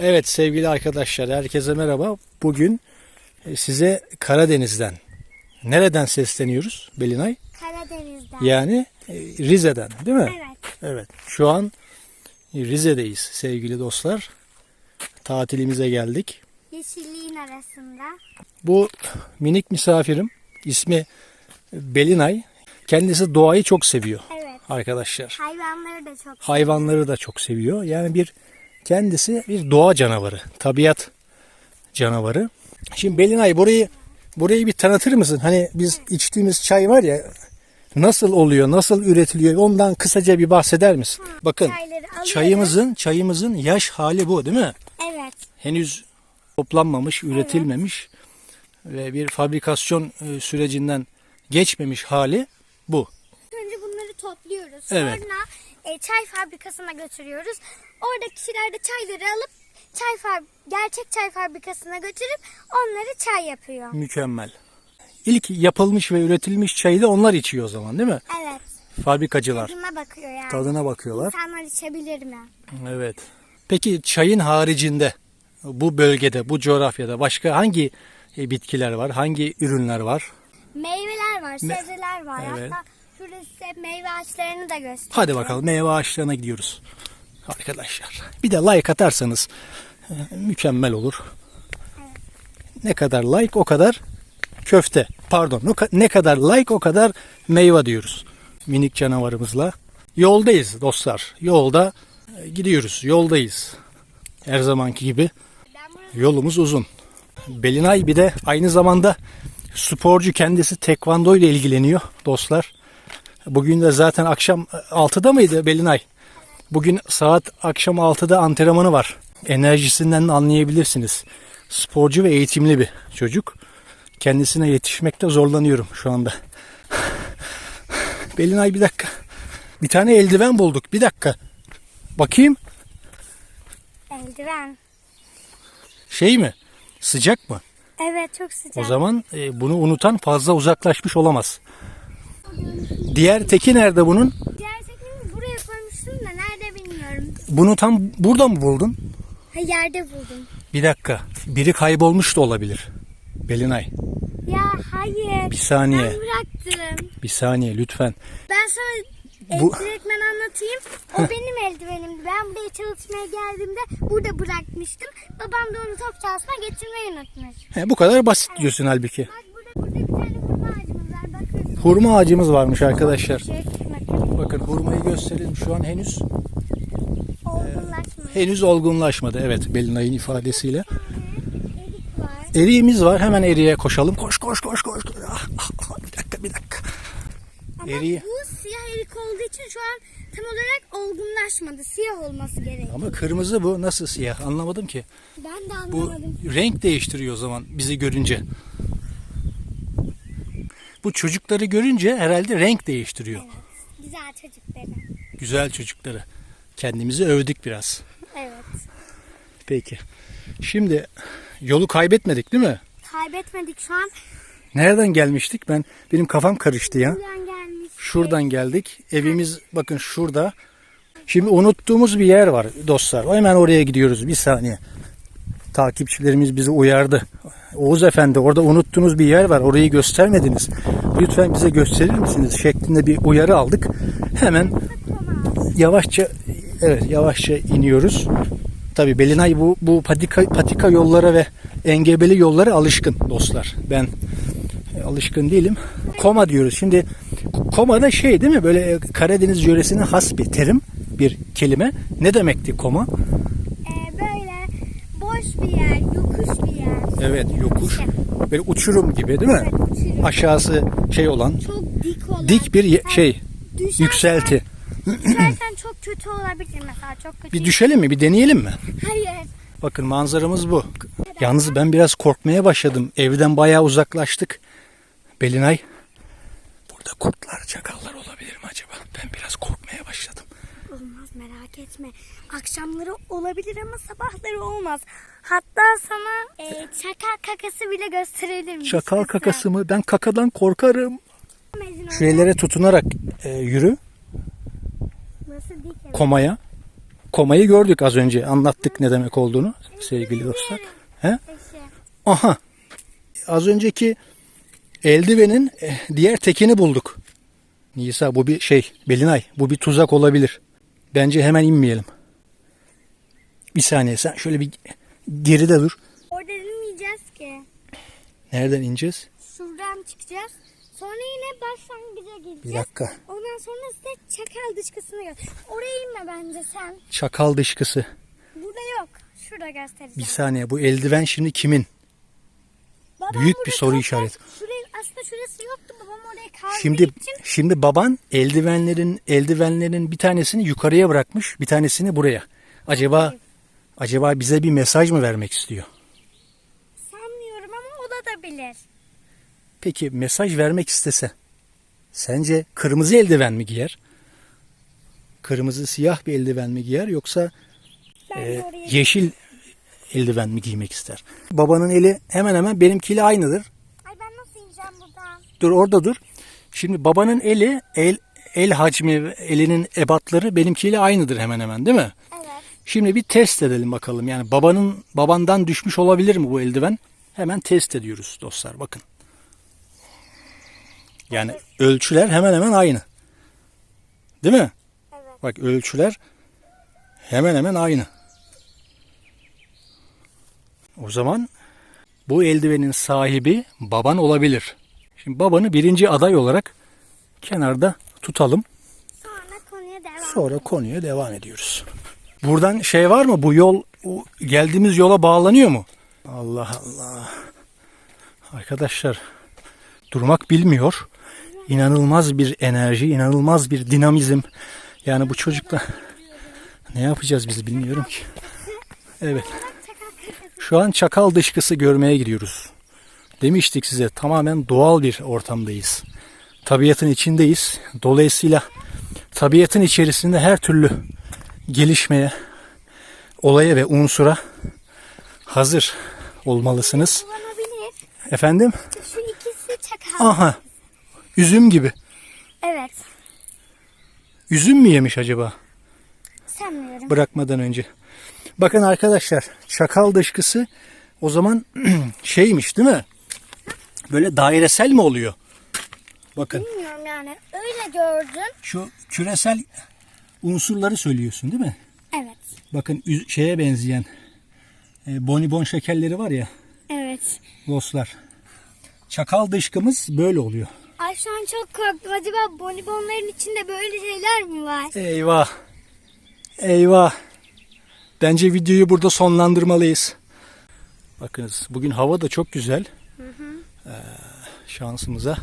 Evet sevgili arkadaşlar herkese merhaba. Bugün e, size Karadeniz'den nereden sesleniyoruz Belinay? Karadeniz'den. Yani e, Rize'den değil mi? Evet. Evet. Şu an Rize'deyiz sevgili dostlar. Tatilimize geldik. Yeşilliğin arasında. Bu minik misafirim ismi Belinay. Kendisi doğayı çok seviyor Evet. arkadaşlar. Hayvanları da çok. hayvanları da çok seviyor. Yani bir kendisi bir doğa canavarı, tabiat canavarı. Şimdi Belinay burayı burayı bir tanıtır mısın? Hani biz içtiğimiz çay var ya nasıl oluyor, nasıl üretiliyor ondan kısaca bir bahseder misin? Bakın Çayları alıyoruz. çayımızın çayımızın yaş hali bu değil mi? Evet. Henüz toplanmamış, üretilmemiş ve bir fabrikasyon e, sürecinden geçmemiş hali bu. Önce bunları topluyoruz. Evet. Sonra e, çay fabrikasına götürüyoruz. Orada kişiler de çayları alıp çay fab gerçek çay fabrikasına götürüp onları çay yapıyor. Mükemmel. İlk yapılmış ve üretilmiş çayı da onlar içiyor o zaman değil mi? Evet. Fabrikacılar. Tadına bakıyor yani. Tadına bakıyorlar. İnsanlar içebilir mi? Evet. Peki çayın haricinde bu bölgede, bu coğrafyada başka hangi e, bitkiler var? Hangi ürünler var? Meyveler var, sebzeler var. Evet. Hatta şurada size meyve ağaçlarını da göstereyim. Hadi bakalım meyve ağaçlarına gidiyoruz. Arkadaşlar. Bir de like atarsanız e, mükemmel olur. Ne kadar like o kadar köfte. Pardon ne ka- ne kadar like o kadar meyve diyoruz. Minik canavarımızla. Yoldayız dostlar. Yolda e, gidiyoruz. Yoldayız. Her zamanki gibi yolumuz uzun. Belinay bir de aynı zamanda sporcu kendisi tekvando ile ilgileniyor dostlar. Bugün de zaten akşam 6'da mıydı Belinay? Bugün saat akşam 6'da antrenmanı var. Enerjisinden de anlayabilirsiniz. Sporcu ve eğitimli bir çocuk. Kendisine yetişmekte zorlanıyorum şu anda. Belinay bir dakika. Bir tane eldiven bulduk. Bir dakika. Bakayım. eldiven. Şey mi? Sıcak mı? Evet çok sıcak. O zaman e, bunu unutan fazla uzaklaşmış olamaz. Diğer teki nerede bunun? Diğer tekniğimi buraya koymuştum da nerede bilmiyorum. Bunu tam burada mı buldun? Ha yerde buldum. Bir dakika. Biri kaybolmuş da olabilir. Belinay. Ya hayır. Bir saniye. Ben bıraktım. Bir saniye lütfen. Ben sana Bu- direktmen anlatayım. O benim eldivenimdi. Ben buraya çalışmaya geldiğimde burada bırakmıştım. Babam da onu top sahasına getirmeyi unutmuş. He, bu kadar basit diyorsun halbuki. Bak burada, burada bir tane hurma ağacımız var. Bakın. Hurma ağacımız varmış arkadaşlar. Şey, bakın. Hurmayı gösterelim. Şu an henüz Olgunlaşmış. henüz olgunlaşmadı. Evet Belinay'ın ifadesiyle. Eriğimiz var. Hemen eriğe koşalım. Koş koş koş koş. Ah, ah, ah, bir dakika bir dakika. Ama Eriği- bu siyah erik olduğu için şu an tam olarak olgunlaşmadı. Siyah olması gerek. Ama kırmızı bu. Nasıl siyah? Anlamadım ki. Ben de Bu anlamadım. renk değiştiriyor o zaman bizi görünce. Bu çocukları görünce herhalde renk değiştiriyor. Güzel çocukları. Güzel çocukları. Kendimizi övdük biraz. Evet. Peki. Şimdi yolu kaybetmedik değil mi? Kaybetmedik şu an. Nereden gelmiştik? Ben benim kafam karıştı ya. Buradan gelmiş. Şuradan geldik. Evimiz bakın şurada. Şimdi unuttuğumuz bir yer var dostlar. Hemen oraya gidiyoruz. Bir saniye. Takipçilerimiz bizi uyardı. Oğuz Efendi orada unuttuğunuz bir yer var. Orayı göstermediniz. Lütfen bize gösterir misiniz? Şeklinde bir uyarı aldık. Hemen yavaşça evet yavaşça iniyoruz. Tabi Belinay bu, bu patika, patika yollara ve engebeli yollara alışkın dostlar. Ben e, alışkın değilim. Koma diyoruz. Şimdi koma da şey değil mi? Böyle e, Karadeniz yöresine has bir terim, bir kelime. Ne demekti koma? Bir yer, yokuş bir yer. Evet, yokuş. Böyle uçurum gibi değil mi? Evet, uçurum. Aşağısı şey olan, Çok dik olan. dik bir ye- şey, Düşersen- yükselti. Düşersen çok kötü olabilir mesela. Çok kötü. Bir düşelim mi? Bir deneyelim mi? Hayır. Bakın manzaramız bu. Yalnız ben biraz korkmaya başladım. Evden bayağı uzaklaştık. Belinay. Burada kurtlar, çakallar olabilir mi acaba? Ben biraz korkmaya başladım. Olmaz merak etme. Akşamları olabilir ama sabahları olmaz. Hatta sana e, çakal kakası bile gösterebilirim. Çakal kakası mı? Ben kakadan korkarım. Mezun Şu ellere tutunarak e, yürü dik evet. komaya. komayı gördük az önce. Anlattık ne demek olduğunu sevgili dostlar. He? Aha. Az önceki eldivenin eh, diğer tekini bulduk. Nisa bu bir şey. Belinay bu bir tuzak olabilir. Bence hemen inmeyelim. Bir saniye sen şöyle bir geride dur. Orada inmeyeceğiz ki. Nereden ineceğiz? Şuradan çıkacağız. Sonra yine başlangıca Bir gideceğiz. dakika. Ondan sonra size çakal dışkısını gör. Oraya inme bence sen. Çakal dışkısı. Burada yok. Şurada Bir göstereceğim. saniye bu eldiven şimdi kimin? Babam büyük bir soru kalkar- işareti. Şuraya, aslında şurası yoktu. Babam Şimdi şimdi baban eldivenlerin eldivenlerin bir tanesini yukarıya bırakmış, bir tanesini buraya. Acaba acaba bize bir mesaj mı vermek istiyor? sanmıyorum ama olabilir. Peki mesaj vermek istese sence kırmızı eldiven mi giyer? Kırmızı siyah bir eldiven mi giyer yoksa Ben e, yeşil eldiven mi giymek ister? Babanın eli hemen hemen benimkiyle aynıdır. Ay ben nasıl ineceğim buradan? Dur orada dur. Şimdi babanın eli el el hacmi elinin ebatları benimkiyle aynıdır hemen hemen değil mi? Evet. Şimdi bir test edelim bakalım. Yani babanın babandan düşmüş olabilir mi bu eldiven? Hemen test ediyoruz dostlar bakın. Yani ölçüler hemen hemen aynı. Değil mi? Evet. Bak ölçüler hemen hemen aynı. O zaman bu eldivenin sahibi baban olabilir. Şimdi babanı birinci aday olarak kenarda tutalım. Sonra konuya devam. Sonra konuya devam ediyoruz. Buradan şey var mı? Bu yol geldiğimiz yola bağlanıyor mu? Allah Allah. Arkadaşlar durmak bilmiyor. İnanılmaz bir enerji, inanılmaz bir dinamizm. Yani bu çocukla ne yapacağız biz bilmiyorum ki. Evet. Şu an çakal dışkısı görmeye gidiyoruz. Demiştik size tamamen doğal bir ortamdayız. Tabiatın içindeyiz. Dolayısıyla tabiatın içerisinde her türlü gelişmeye, olaya ve unsura hazır olmalısınız. Efendim? Şu ikisi çakal. Aha. Üzüm gibi. Evet. Üzüm mü yemiş acaba Sanmıyorum. bırakmadan önce? Bakın arkadaşlar, çakal dışkısı o zaman şeymiş değil mi? Böyle dairesel mi oluyor? Bakın Bilmiyorum yani. Öyle gördüm. şu küresel unsurları söylüyorsun değil mi? Evet. Bakın şeye benzeyen e, bonibon şekerleri var ya Evet. dostlar. Çakal dışkımız böyle oluyor. Ay şu an çok korktum. Acaba bonibonların içinde böyle şeyler mi var? Eyvah. Eyvah. Bence videoyu burada sonlandırmalıyız. Bakınız bugün hava da çok güzel. Ee, şansımıza.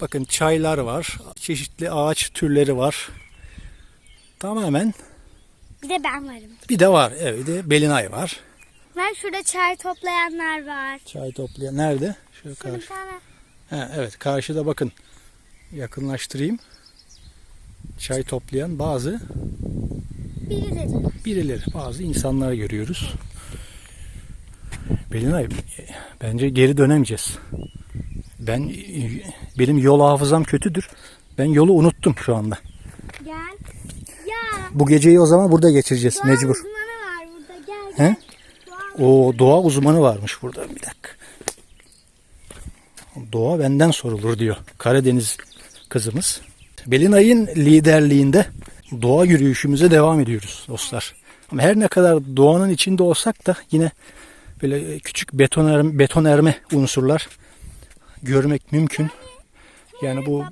Bakın çaylar var. Çeşitli ağaç türleri var. Tamamen. Bir de ben varım. Bir de var. Evet bir de Belinay var. Ben şurada çay toplayanlar var. Çay toplayan. Nerede? Şöyle Şurada karşı. Ha, evet karşıda bakın. Yakınlaştırayım. Çay toplayan bazı birileri. birileri, bazı insanlar görüyoruz. Belinay, bence geri dönemeyeceğiz. Ben benim yol hafızam kötüdür. Ben yolu unuttum şu anda. Gel. Ya. Bu geceyi o zaman burada geçireceğiz Doğa mecbur. uzmanı var burada. Gel He? gel. Doğa O doğa uzmanı varmış burada bir dakika. Doğa benden sorulur diyor Karadeniz kızımız. Belinay'ın liderliğinde doğa yürüyüşümüze devam ediyoruz dostlar. Ama her ne kadar doğanın içinde olsak da yine böyle küçük beton betonarme unsurlar görmek mümkün. Yani bu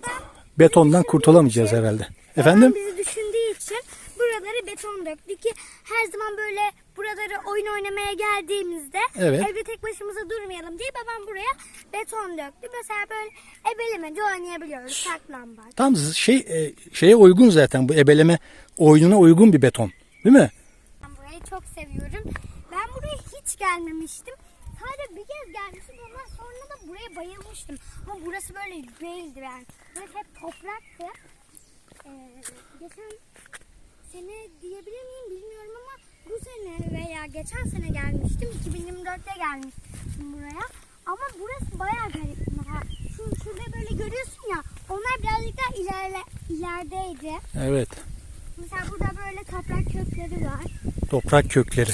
betondan kurtulamayacağız herhalde. Efendim? Bizi düşündüğü için buraları beton döktü ki her zaman böyle buraları oyun oynamaya geldiğimizde Evet. evde tek başımıza durmayalım diye babam buraya beton döktü. Mesela böyle ebelemece oynayabiliyoruz saklambaç. Tam şey e, şeye uygun zaten bu ebeleme oyununa uygun bir beton. Değil mi? Ben burayı çok seviyorum. Ben buraya hiç gelmemiştim. Sadece bir kez gelmiştim ama sonra da buraya bayılmıştım. Ama burası böyle değildi yani. Burası hep topraktı. Ee, geçen sene diyebilir miyim bilmiyorum ama bu sene veya geçen sene gelmiştim. 2024'te gelmiştim buraya. Ama burası bayağı garip. Şu, şurada böyle görüyorsun ya onlar birazcık daha ilerle, ilerideydi. Evet. Mesela burada böyle toprak kökleri var. Toprak kökleri.